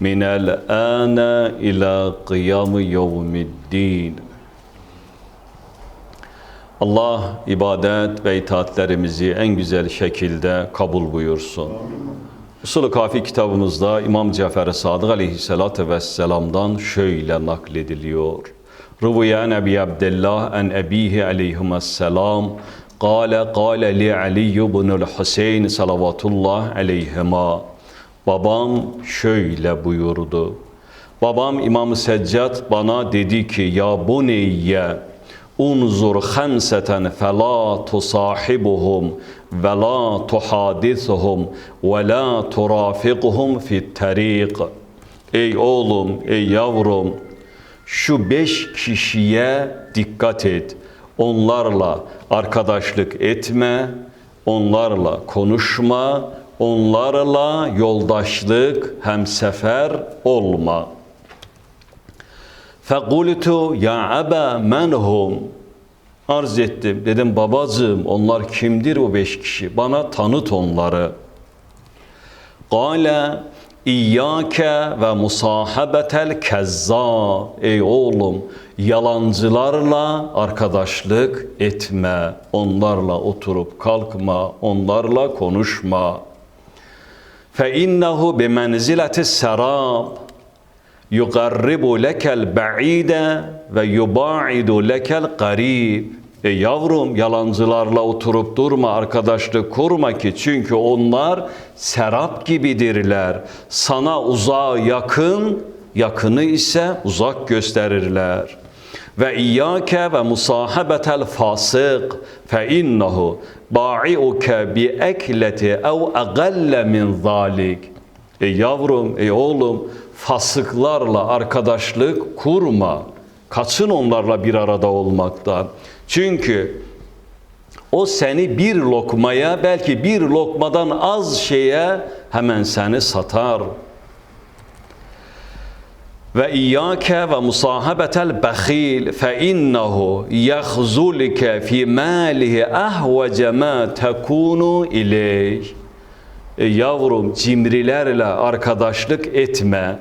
من الآن إلى قيام يوم الدين Allah ibadet ve itaatlerimizi en güzel şekilde kabul buyursun. Usul-u Kafi kitabımızda İmam Cafer-i Sadık aleyhissalatü vesselam'dan şöyle naklediliyor. Rıvıya Ebi Abdullah en ebihi aleyhisselam Kale kale li Ali ibnül Hüseyin salavatullah aleyhima. Babam şöyle buyurdu. Babam İmam Seccad bana dedi ki ya buneyye unzur khamseten fela tusahibuhum ve la tuhadithuhum ve la turafiquhum fit tariq. Ey oğlum, ey yavrum, şu beş kişiye dikkat et. Onlarla arkadaşlık etme, onlarla konuşma, onlarla yoldaşlık, hemsefer olma. Fekultu ya aba menhum arz ettim. Dedim babacığım onlar kimdir o beş kişi? Bana tanıt onları. Kale İyyâke ve musahabetel kezzâ. Ey oğlum yalancılarla arkadaşlık etme. Onlarla oturup kalkma. Onlarla konuşma. Menzileti serab yuqarribu lekel ba'ide ve yubaidu lekel qarib. E yavrum yalancılarla oturup durma, arkadaşlık kurma ki çünkü onlar serap gibidirler. Sana uzağa yakın, yakını ise uzak gösterirler. Ve iyyake ve musahabetel fasık fe innehu ba'iuke bi ekleti ev agalle min zalik. Ey yavrum, ey oğlum fasıklarla arkadaşlık kurma. Kaçın onlarla bir arada olmaktan. Çünkü o seni bir lokmaya belki bir lokmadan az şeye hemen seni satar. Ve iyyake ve musahabetel bahil fe innehu yahzulike fi malihi ahvece ma tekunu ileyh. E yavrum cimrilerle arkadaşlık etme.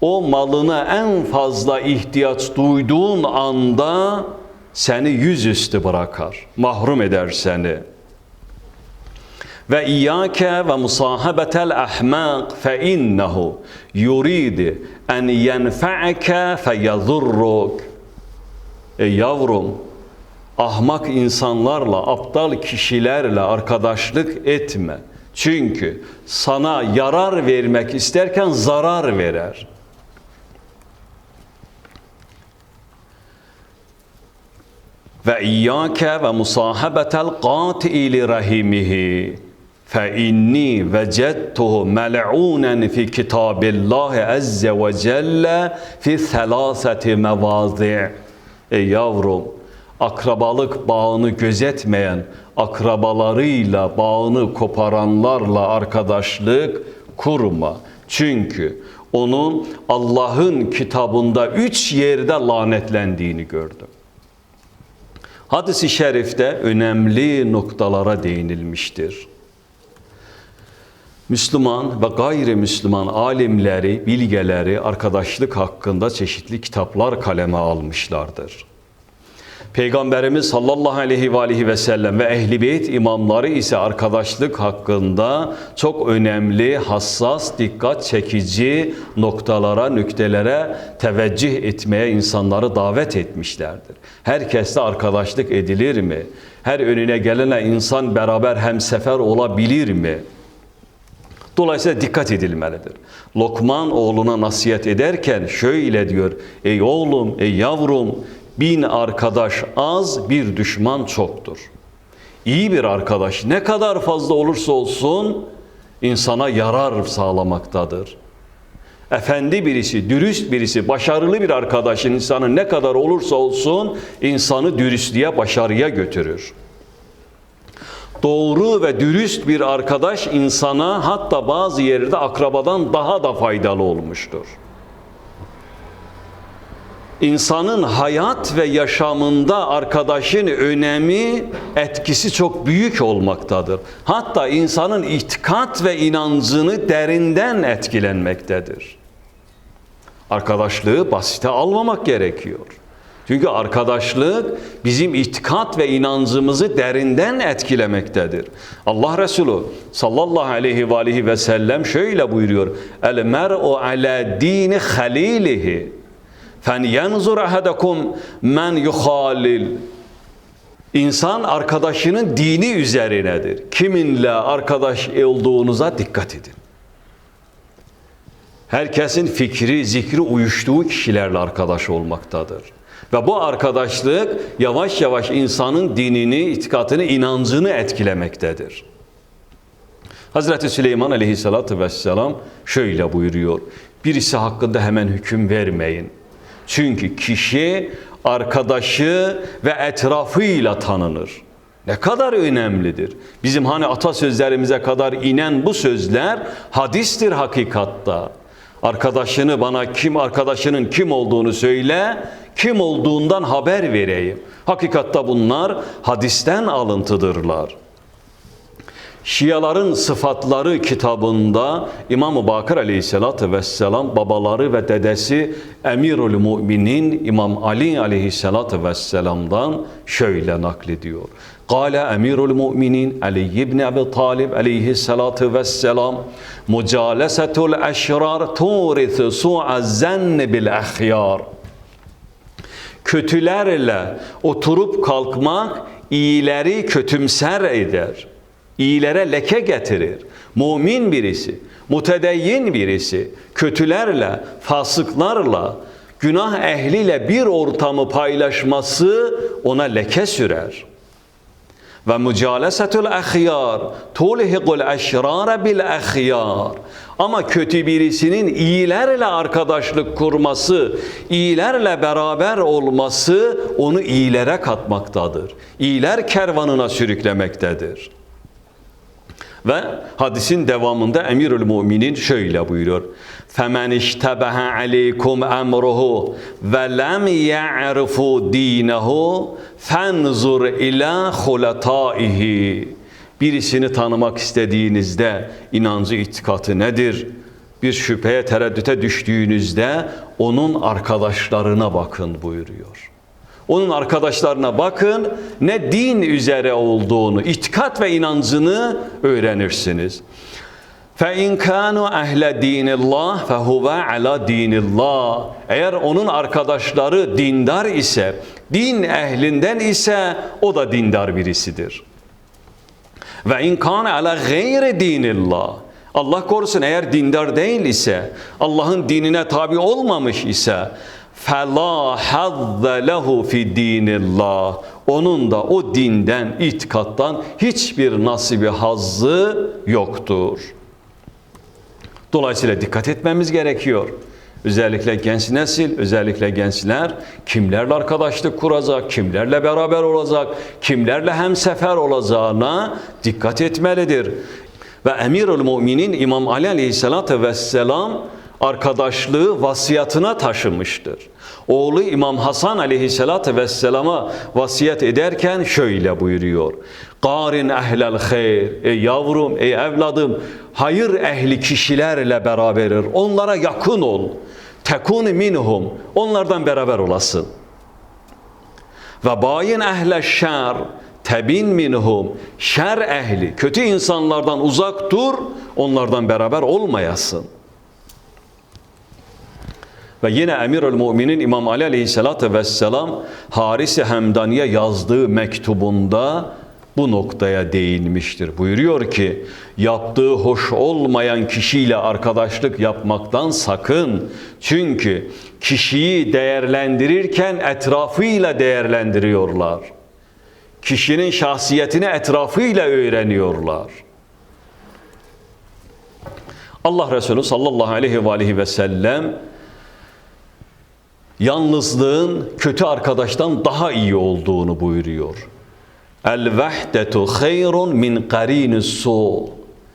O malına en fazla ihtiyaç duyduğun anda seni yüzüstü bırakar, mahrum eder seni. Ve iyyake ve musahabetel ahmak fe innehu yuridi en yenfa'ke fe yadurruk. Ey yavrum, ahmak insanlarla, aptal kişilerle arkadaşlık etme. Çünkü sana yarar vermek isterken zarar verer. ve iyyake ve musahabetel qatili rahimihi inni vecedtuhu mel'unen fi kitabillahi azze ve celle fi selaseti mevazi' Ey yavrum akrabalık bağını gözetmeyen akrabalarıyla bağını koparanlarla arkadaşlık kurma. Çünkü onun Allah'ın kitabında üç yerde lanetlendiğini gördüm. Hadis-i şerifte önemli noktalara değinilmiştir. Müslüman ve gayrimüsliman alimleri, bilgeleri arkadaşlık hakkında çeşitli kitaplar kaleme almışlardır. Peygamberimiz sallallahu aleyhi ve aleyhi ve sellem ve ehli beyt imamları ise arkadaşlık hakkında çok önemli, hassas, dikkat çekici noktalara, nüktelere teveccüh etmeye insanları davet etmişlerdir. Herkesle arkadaşlık edilir mi? Her önüne gelene insan beraber hemsefer olabilir mi? Dolayısıyla dikkat edilmelidir. Lokman oğluna nasihat ederken şöyle diyor. Ey oğlum, ey yavrum, bin arkadaş az, bir düşman çoktur. İyi bir arkadaş ne kadar fazla olursa olsun insana yarar sağlamaktadır. efendi birisi, dürüst birisi, başarılı bir arkadaşın insanı ne kadar olursa olsun insanı dürüstlüğe, başarıya götürür. Doğru ve dürüst bir arkadaş insana hatta bazı yerde akrabadan daha da faydalı olmuştur. İnsanın hayat ve yaşamında arkadaşın önemi, etkisi çok büyük olmaktadır. Hatta insanın itikat ve inancını derinden etkilenmektedir. Arkadaşlığı basite almamak gerekiyor. Çünkü arkadaşlık bizim itikat ve inancımızı derinden etkilemektedir. Allah Resulü sallallahu aleyhi ve aleyhi ve sellem şöyle buyuruyor. El mer'u ala dini halilihi. Fen yanzur ahadakum men yuhalil. İnsan arkadaşının dini üzerinedir. Kiminle arkadaş olduğunuza dikkat edin. Herkesin fikri, zikri uyuştuğu kişilerle arkadaş olmaktadır. Ve bu arkadaşlık yavaş yavaş insanın dinini, itikatını, inancını etkilemektedir. Hazreti Süleyman aleyhissalatü vesselam şöyle buyuruyor. Birisi hakkında hemen hüküm vermeyin. Çünkü kişi arkadaşı ve etrafıyla tanınır. Ne kadar önemlidir. Bizim hani atasözlerimize kadar inen bu sözler hadistir hakikatta. Arkadaşını bana kim arkadaşının kim olduğunu söyle, kim olduğundan haber vereyim. Hakikatta bunlar hadisten alıntıdırlar. Şiaların sıfatları kitabında İmam-ı Bakır aleyhissalatü vesselam babaları ve dedesi Emirül Müminin İmam Ali aleyhissalatü vesselam'dan şöyle naklediyor. Kale Emirül Müminin Ali ibn Abi Talib aleyhissalatü vesselam Mucalesetul eşrar turithu su'az zenni bil ahyar Kötülerle oturup kalkmak iyileri kötümser eder iyilere leke getirir. Mumin birisi, mutedeyyin birisi, kötülerle, fasıklarla, günah ehliyle bir ortamı paylaşması ona leke sürer. Ve mücalesetul ahyar tulhiqul eşrara bil ahyar. Ama kötü birisinin iyilerle arkadaşlık kurması, iyilerle beraber olması onu iyilere katmaktadır. İyiler kervanına sürüklemektedir. Ve hadisin devamında Emirül Müminin şöyle buyuruyor. فَمَنْ اِشْتَبَهَ عَلَيْكُمْ اَمْرُهُ وَلَمْ يَعْرِفُوا دِينَهُ فَانْزُرْ اِلَى خُلَطَائِهِ Birisini tanımak istediğinizde inancı itikatı nedir? Bir şüpheye tereddüte düştüğünüzde onun arkadaşlarına bakın buyuruyor. Onun arkadaşlarına bakın ne din üzere olduğunu, itikat ve inancını öğrenirsiniz. فَاِنْ كَانُوا اَهْلَ دِينِ اللّٰهِ فَهُوَ عَلَى دِينِ اللّٰهِ Eğer onun arkadaşları dindar ise, din ehlinden ise o da dindar birisidir. وَاِنْ كَانَ عَلَى غَيْرِ دِينِ اللّٰهِ Allah korusun eğer dindar değil ise, Allah'ın dinine tabi olmamış ise, فَلَا حَظَّ لَهُ فِي دِينِ اللّٰهِ Onun da o dinden, itikattan hiçbir nasibi hazzı yoktur. Dolayısıyla dikkat etmemiz gerekiyor. Özellikle genç nesil, özellikle gençler kimlerle arkadaşlık kuracak, kimlerle beraber olacak, kimlerle hemsefer olacağına dikkat etmelidir. Ve Emirül Müminin İmam Ali Aleyhisselatü Vesselam arkadaşlığı vasiyatına taşımıştır. Oğlu İmam Hasan aleyhissalatü vesselama vasiyet ederken şöyle buyuruyor. Qarin ehlel hayr. Ey yavrum, ey evladım, hayır ehli kişilerle beraberir. Onlara yakın ol. Tekun minhum. Onlardan beraber olasın. Ve bayin ehle şer. Tebin minhum. Şer ehli, kötü insanlardan uzak dur. Onlardan beraber olmayasın. Ve yine Emirül Müminin İmam Ali Aleyhisselatü Vesselam Haris-i Hemdani'ye yazdığı mektubunda bu noktaya değinmiştir. Buyuruyor ki yaptığı hoş olmayan kişiyle arkadaşlık yapmaktan sakın. Çünkü kişiyi değerlendirirken etrafıyla değerlendiriyorlar. Kişinin şahsiyetini etrafıyla öğreniyorlar. Allah Resulü sallallahu aleyhi ve aleyhi ve sellem yalnızlığın kötü arkadaştan daha iyi olduğunu buyuruyor. El vahdetu hayrun min qarinis su.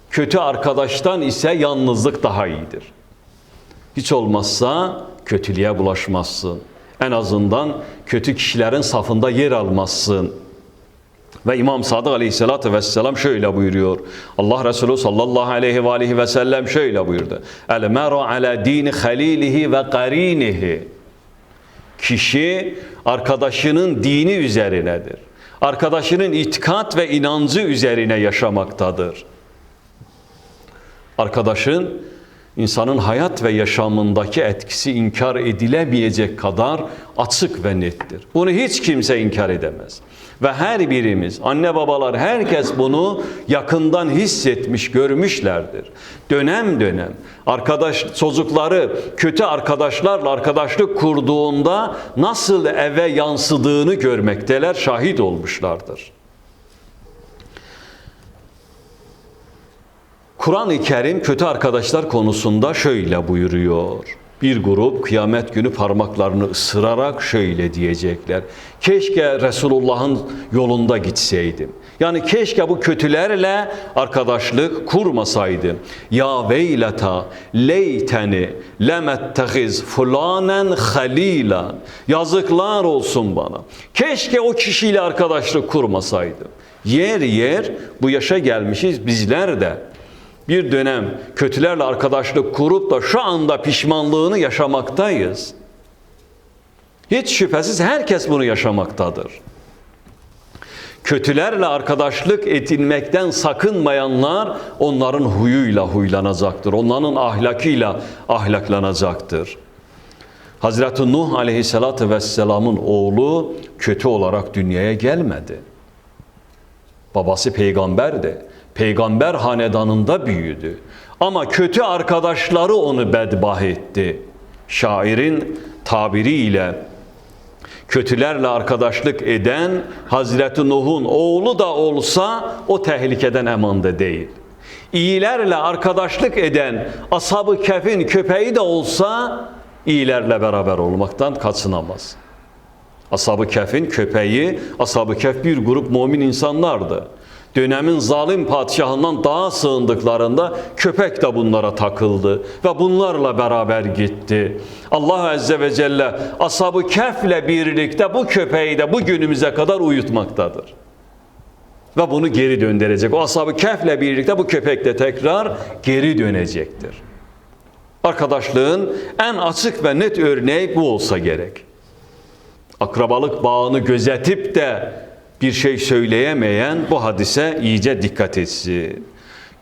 Kötü arkadaştan ise yalnızlık daha iyidir. Hiç olmazsa kötülüğe bulaşmazsın. En azından kötü kişilerin safında yer almazsın. Ve İmam Sadık Aleyhisselatü Vesselam şöyle buyuruyor. Allah Resulü sallallahu aleyhi ve aleyhi ve sellem şöyle buyurdu. El meru ala dini halilihi ve qarinihi. Kişi arkadaşının dini üzerinedir. Arkadaşının itikat ve inancı üzerine yaşamaktadır. Arkadaşın insanın hayat ve yaşamındaki etkisi inkar edilemeyecek kadar açık ve nettir. Bunu hiç kimse inkar edemez. Ve her birimiz, anne babalar herkes bunu yakından hissetmiş, görmüşlerdir. Dönem dönem arkadaş çocukları kötü arkadaşlarla arkadaşlık kurduğunda nasıl eve yansıdığını görmekteler, şahit olmuşlardır. Kur'an-ı Kerim kötü arkadaşlar konusunda şöyle buyuruyor. Bir grup kıyamet günü parmaklarını ısırarak şöyle diyecekler. Keşke Resulullah'ın yolunda gitseydim. Yani keşke bu kötülerle arkadaşlık kurmasaydım. Ya veyleta leyteni lemettehiz fulanen halila. Yazıklar olsun bana. Keşke o kişiyle arkadaşlık kurmasaydım. Yer yer bu yaşa gelmişiz bizler de bir dönem kötülerle arkadaşlık kurup da şu anda pişmanlığını yaşamaktayız. Hiç şüphesiz herkes bunu yaşamaktadır. Kötülerle arkadaşlık edinmekten sakınmayanlar onların huyuyla huylanacaktır. Onların ahlakıyla ahlaklanacaktır. Hazreti Nuh aleyhissalatü vesselamın oğlu kötü olarak dünyaya gelmedi. Babası peygamberdi peygamber hanedanında büyüdü. Ama kötü arkadaşları onu bedbah etti. Şairin tabiriyle kötülerle arkadaşlık eden Hazreti Nuh'un oğlu da olsa o tehlikeden emanda değil. İyilerle arkadaşlık eden Ashab-ı Kehf'in köpeği de olsa iyilerle beraber olmaktan kaçınamaz. Ashab-ı Kehf'in köpeği, Ashab-ı Kehf bir grup mümin insanlardı dönemin zalim padişahından daha sığındıklarında köpek de bunlara takıldı ve bunlarla beraber gitti. Allah Azze ve Celle ashabı kefle birlikte bu köpeği de bu günümüze kadar uyutmaktadır. Ve bunu geri döndürecek. O ashabı kefle birlikte bu köpek de tekrar geri dönecektir. Arkadaşlığın en açık ve net örneği bu olsa gerek. Akrabalık bağını gözetip de bir şey söyleyemeyen bu hadise iyice dikkat etsin.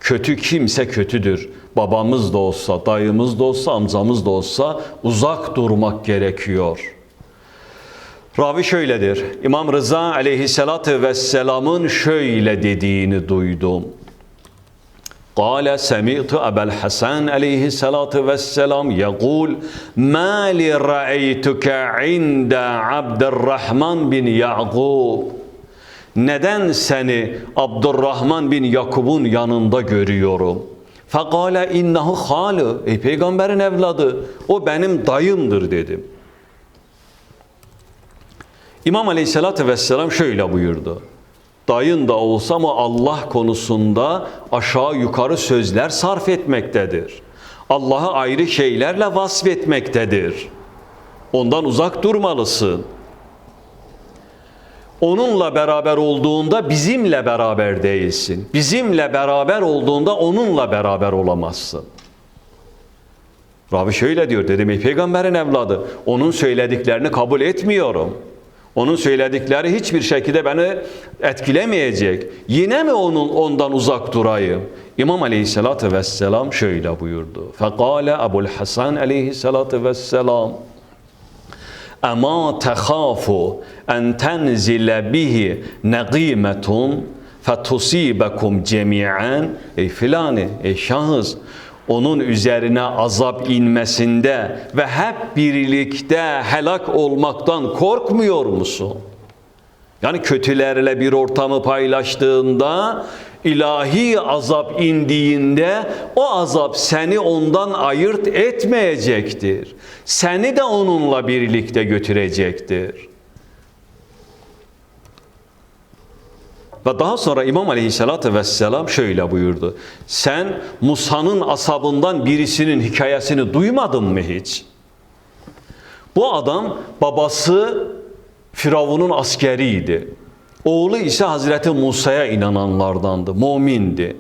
Kötü kimse kötüdür. Babamız da olsa, dayımız da olsa, amcamız da olsa uzak durmak gerekiyor. Ravi şöyledir. İmam Rıza aleyhissalatü vesselamın şöyle dediğini duydum. قال سمعت أبا الحسن عليه الصلاة والسلام يقول ما لي رأيتك عند عبد الرحمن بن يعقوب neden seni Abdurrahman bin Yakub'un yanında görüyorum? Fekale innehu halı. Ey peygamberin evladı o benim dayımdır dedim. İmam Aleyhisselatü Vesselam şöyle buyurdu. Dayın da olsa ama Allah konusunda aşağı yukarı sözler sarf etmektedir. Allah'ı ayrı şeylerle vasfetmektedir. Ondan uzak durmalısın.'' Onunla beraber olduğunda bizimle beraber değilsin. Bizimle beraber olduğunda onunla beraber olamazsın. Rabi şöyle diyor dedim ey peygamberin evladı onun söylediklerini kabul etmiyorum. Onun söyledikleri hiçbir şekilde beni etkilemeyecek. Yine mi onun ondan uzak durayım? İmam Aleyhisselatü Vesselam şöyle buyurdu. Fekale Ebul Hasan Aleyhisselatü Vesselam Ema tekhafu en tenzile bihi negimetun fetusibekum cemi'an ey filani ey şahıs onun üzerine azap inmesinde ve hep birlikte helak olmaktan korkmuyor musun? Yani kötülerle bir ortamı paylaştığında ilahi azap indiğinde o azap seni ondan ayırt etmeyecektir. Seni de onunla birlikte götürecektir. Ve daha sonra İmam Aleyhisselatü Vesselam şöyle buyurdu. Sen Musa'nın asabından birisinin hikayesini duymadın mı hiç? Bu adam babası Firavun'un askeriydi. Oğlu ise Hazreti Musa'ya inananlardandı, mümindi.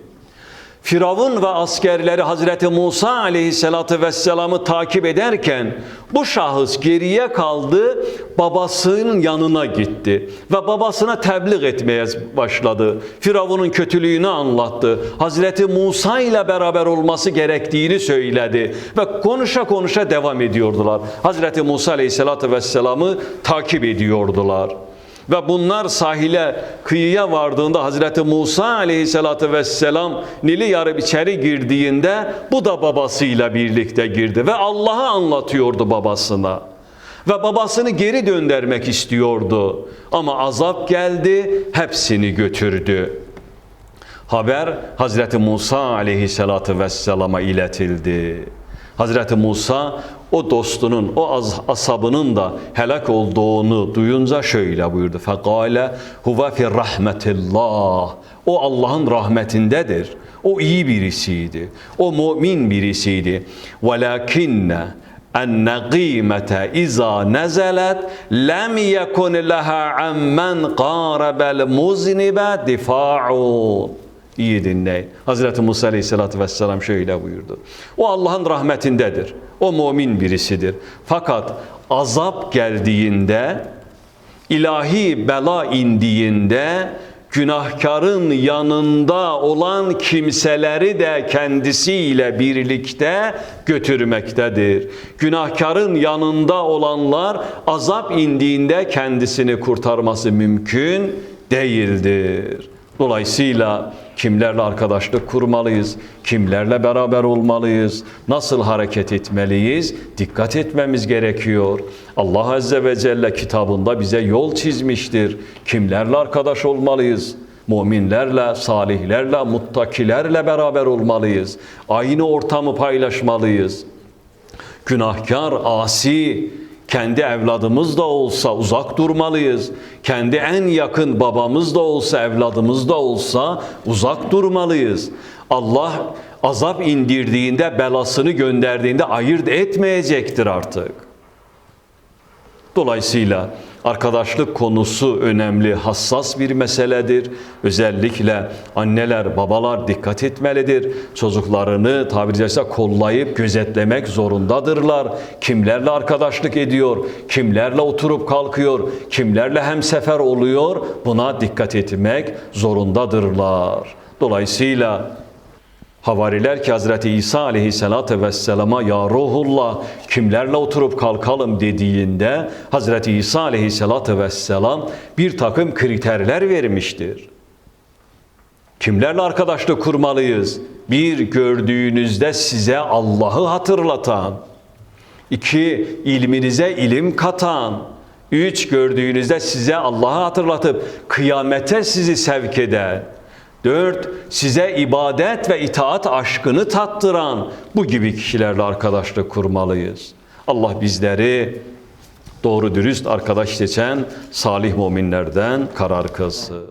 Firavun ve askerleri Hazreti Musa aleyhissalatü vesselam'ı takip ederken bu şahıs geriye kaldı, babasının yanına gitti ve babasına tebliğ etmeye başladı. Firavun'un kötülüğünü anlattı. Hazreti Musa ile beraber olması gerektiğini söyledi ve konuşa konuşa devam ediyordular. Hazreti Musa aleyhissalatü vesselam'ı takip ediyordular. Ve bunlar sahile, kıyıya vardığında Hazreti Musa aleyhissalatü vesselam Nil'i yarıp içeri girdiğinde bu da babasıyla birlikte girdi ve Allah'ı anlatıyordu babasına. Ve babasını geri döndürmek istiyordu. Ama azap geldi, hepsini götürdü. Haber Hazreti Musa aleyhissalatü vesselama iletildi. Hazreti Musa o dostunun, o az, asabının da helak olduğunu duyunca şöyle buyurdu. Fekale huve fi rahmetillah. O Allah'ın rahmetindedir. O iyi birisiydi. O mümin birisiydi. Velakinne enne kıymete iza nezelet lem yekun leha ammen qarabel muznibe difa'un. İyi dinleyin. Hazreti Musa Aleyhisselatü Vesselam şöyle buyurdu. O Allah'ın rahmetindedir. O mümin birisidir. Fakat azap geldiğinde, ilahi bela indiğinde, günahkarın yanında olan kimseleri de kendisiyle birlikte götürmektedir. Günahkarın yanında olanlar azap indiğinde kendisini kurtarması mümkün değildir. Dolayısıyla kimlerle arkadaşlık kurmalıyız, kimlerle beraber olmalıyız, nasıl hareket etmeliyiz, dikkat etmemiz gerekiyor. Allah Azze ve Celle kitabında bize yol çizmiştir. Kimlerle arkadaş olmalıyız? Müminlerle, salihlerle, muttakilerle beraber olmalıyız. Aynı ortamı paylaşmalıyız. Günahkar, asi, kendi evladımız da olsa uzak durmalıyız. Kendi en yakın babamız da olsa, evladımız da olsa uzak durmalıyız. Allah azap indirdiğinde, belasını gönderdiğinde ayırt etmeyecektir artık. Dolayısıyla arkadaşlık konusu önemli, hassas bir meseledir. Özellikle anneler, babalar dikkat etmelidir. Çocuklarını tabiri caizse kollayıp gözetlemek zorundadırlar. Kimlerle arkadaşlık ediyor, kimlerle oturup kalkıyor, kimlerle hemsefer oluyor buna dikkat etmek zorundadırlar. Dolayısıyla Havariler ki Hazreti İsa aleyhissalatü vesselama ya ruhullah kimlerle oturup kalkalım dediğinde Hazreti İsa aleyhissalatü vesselam bir takım kriterler vermiştir. Kimlerle arkadaşlık kurmalıyız? Bir, gördüğünüzde size Allah'ı hatırlatan. İki, ilminize ilim katan. Üç, gördüğünüzde size Allah'ı hatırlatıp kıyamete sizi sevk eden. Dört, size ibadet ve itaat aşkını tattıran bu gibi kişilerle arkadaşlık kurmalıyız. Allah bizleri doğru dürüst arkadaş seçen salih müminlerden karar kılsın.